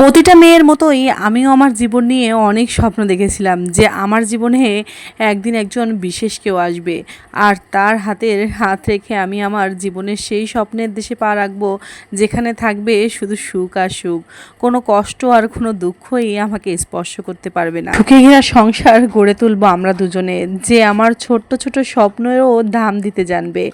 প্রতিটা মেয়ের মতোই আমিও আমার জীবন নিয়ে অনেক স্বপ্ন দেখেছিলাম যে আমার জীবনে একদিন একজন বিশেষ কেউ আসবে। আর তার হাতের হাত রেখে আমি আমার জীবনের সেই স্বপ্নের দেশে পা রাখব যেখানে থাকবে শুধু সুখ আর সুখ। কোনো কষ্ট আর কোনো দুঃখই আমাকে স্পর্শ করতে পারবে না। সুখে ঘেরা সংসার গড়ে তুলবো আমরা দুজনে যে আমার ছোট্ট ছোট স্বপ্নেরও দাম দিতে জানবে।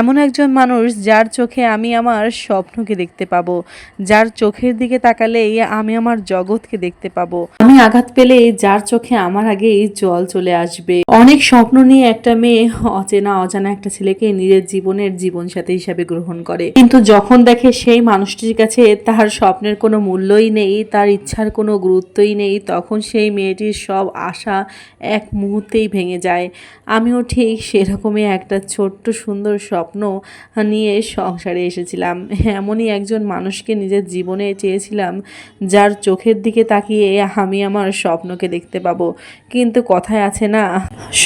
এমন একজন মানুষ যার চোখে আমি আমার স্বপ্নকে দেখতে পাবো। যার চোখের দিকে তাকালেই আমি আমার জগৎকে দেখতে পাবো। আমি আঘাত পেলে যার চোখে আমার আগেই জল চলে আসবে। অনেক স্বপ্ন নিয়ে একটা মেয়ে অচেনা, অজানা একটা ছেলেকে নিজের জীবনের জীবনসাথী হিসাবে গ্রহণ করে। কিন্তু যখন দেখে সেই মানুষটির কাছে তার স্বপ্নের কোনো মূল্যই নেই, তার ইচ্ছার কোনো গুরুত্বই নেই, তখন সেই মেয়েটির সব আশা এক মুহূর্তেই ভেঙে যায়। আমিও ঠিক সেরকমই একটা ছোট্ট সুন্দর স্বপ্ন নিয়ে সংসারে এসেছিলাম। এমনই একজন মানুষকে নিজের জীবনে চেয়েছিলাম যার চোখের দিকে তাকিয়ে আমি আমার স্বপ্নকে দেখতে পাবো। কিন্তু কথায় আছে না,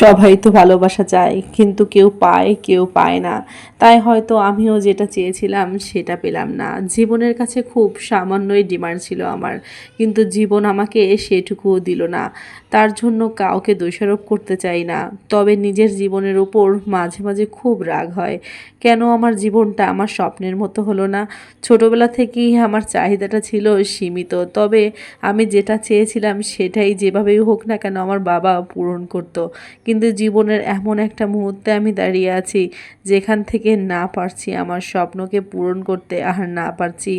সবাই তো ভালোবাসা চায়, কিন্তু কেউ পায় কেউ পায় না। তাই হয়তো আমিও যেটা চেয়েছিলাম সেটা পেলাম না। জীবনের কাছে খুব সামান্যই ডিমান্ড ছিল আমার, কিন্তু জীবন আমাকে সেটুকুও দিল না। তার জন্য কাউকে দোষারোপ করতে চাই না। তবে নিজের জীবনের উপর মাঝে মাঝে খুব রাগ হয়। কেন আমার জীবনটা আমার স্বপ্নের মতো হলো না? ছোটবেলা থেকেই আমার চাহিদাটা ছিল সীমিত তবে আমি যেটা চেয়েছিলাম সেটাই যেভাবেই হোক না কেন আমার বাবা পূরণ করত। কিন্তু জীবনের এমন একটা মুহূর্তে আমি দাঁড়িয়ে আছি, যেখান থেকে না পারছি আমার স্বপ্নকে পূরণ করতে আর না পারছি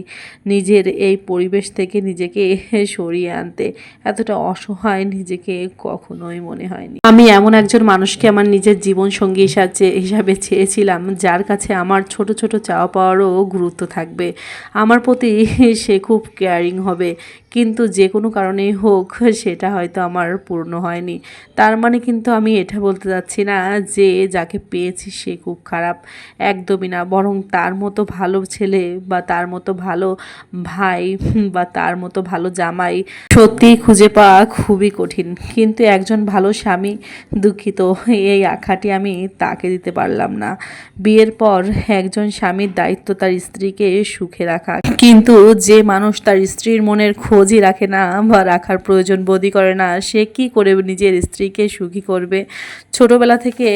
নিজের এই পরিবেশ থেকে নিজেকে সরিয়ে আনতে। এতটা অসহায় নিজেকে কখনোই মনে হয়নি। আমি এমন একজন মানুষকে আমার নিজের জীবন সঙ্গী হিসাবে হিসাবে চেয়েছিলাম, যার কাছে আমার ছোট ছোট চাওয়া পাওয়ারও গুরুত্ব থাকবে। আমার প্রতি সে খুব কেয়ারিং হবে হবে। কিন্তু যে কোনো কারণেই হোক, সেটা হয়তো আমার পূর্ণ হয়নি। তার মানে কিন্তু আমি এটা বলতে যাচ্ছি না যে যাকে পেয়েছি সে খুব খারাপ। একদমই না। বরং তার মতো ভালো ছেলে বা তার মতো ভালো ভাই বা তার মতো ভালো জামাই সত্যিই খুঁজে পাওয়া খুবই কঠিন। কিন্তু একজন ভালো স্বামী দুঃখিত, এই আখাটি আমি তাকে দিতে পারলাম না। বিয়ের পর একজন স্বামীর দায়িত্ব তার স্ত্রীকে সুখে রাখা। কিন্তু যে মানুষ তার স্ত্রীর মনের খোঁজই রাখে না বা রাখার প্রয়োজন বোধই করে না। সে কি করে নিজের স্ত্রীকে সুখী করবে? ছোটোবেলা থেকে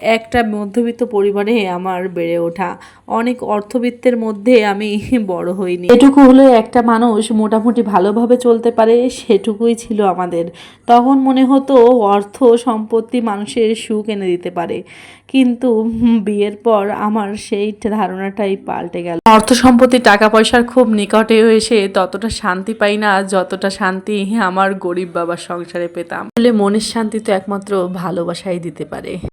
একটা মধ্যবিত্ত পরিবারে আমার বেড়ে ওঠা। অনেক অর্থবিত্তের মধ্যে আমি বড় হইনি। এটুকু হলে একটা মানুষ মোটামুটি ভালোভাবে চলতে পারে, সেটুকুই ছিল আমাদের। তখন মনে হতো অর্থ সম্পত্তি মানুষের সুখ এনে দিতে পারে। কিন্তু বিয়ের পর আমার সেই ধারণাটাই পাল্টে গেল। অর্থ সম্পত্তি, টাকা পয়সার খুব নিকটে এসে ততটা শান্তি পাই না, যতটা শান্তি আমার গরিব বাবার সংসারে পেতাম। বলে মনের শান্তি তো একমাত্র ভালোবাসাই দিতে পারে।